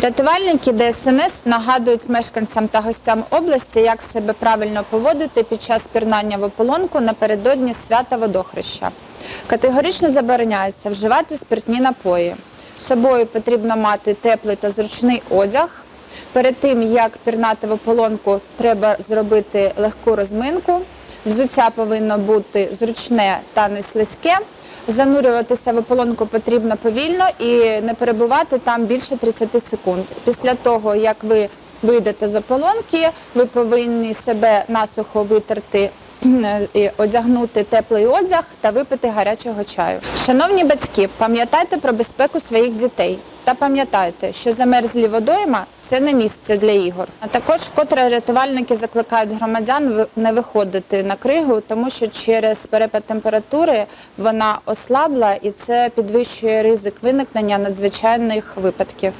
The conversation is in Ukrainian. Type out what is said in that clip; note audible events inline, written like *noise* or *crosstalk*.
Рятувальники ДСНС нагадують мешканцям та гостям області, як себе правильно поводити під час пірнання в ополонку напередодні свята водохреща. Категорично забороняється вживати спиртні напої. З собою потрібно мати теплий та зручний одяг. Перед тим як пірнати в ополонку, треба зробити легку розминку. Взуття повинно бути зручне та не слизьке. Занурюватися в ополонку потрібно повільно і не перебувати там більше 30 секунд. Після того, як ви вийдете з ополонки, ви повинні себе насухо витерти. *clears throat* і одягнути теплий одяг та випити гарячого чаю. Шановні батьки, пам'ятайте про безпеку своїх дітей та пам'ятайте, що замерзлі водойма це не місце для ігор. А також вкотре рятувальники закликають громадян не виходити на кригу, тому що через перепад температури вона ослабла і це підвищує ризик виникнення надзвичайних випадків.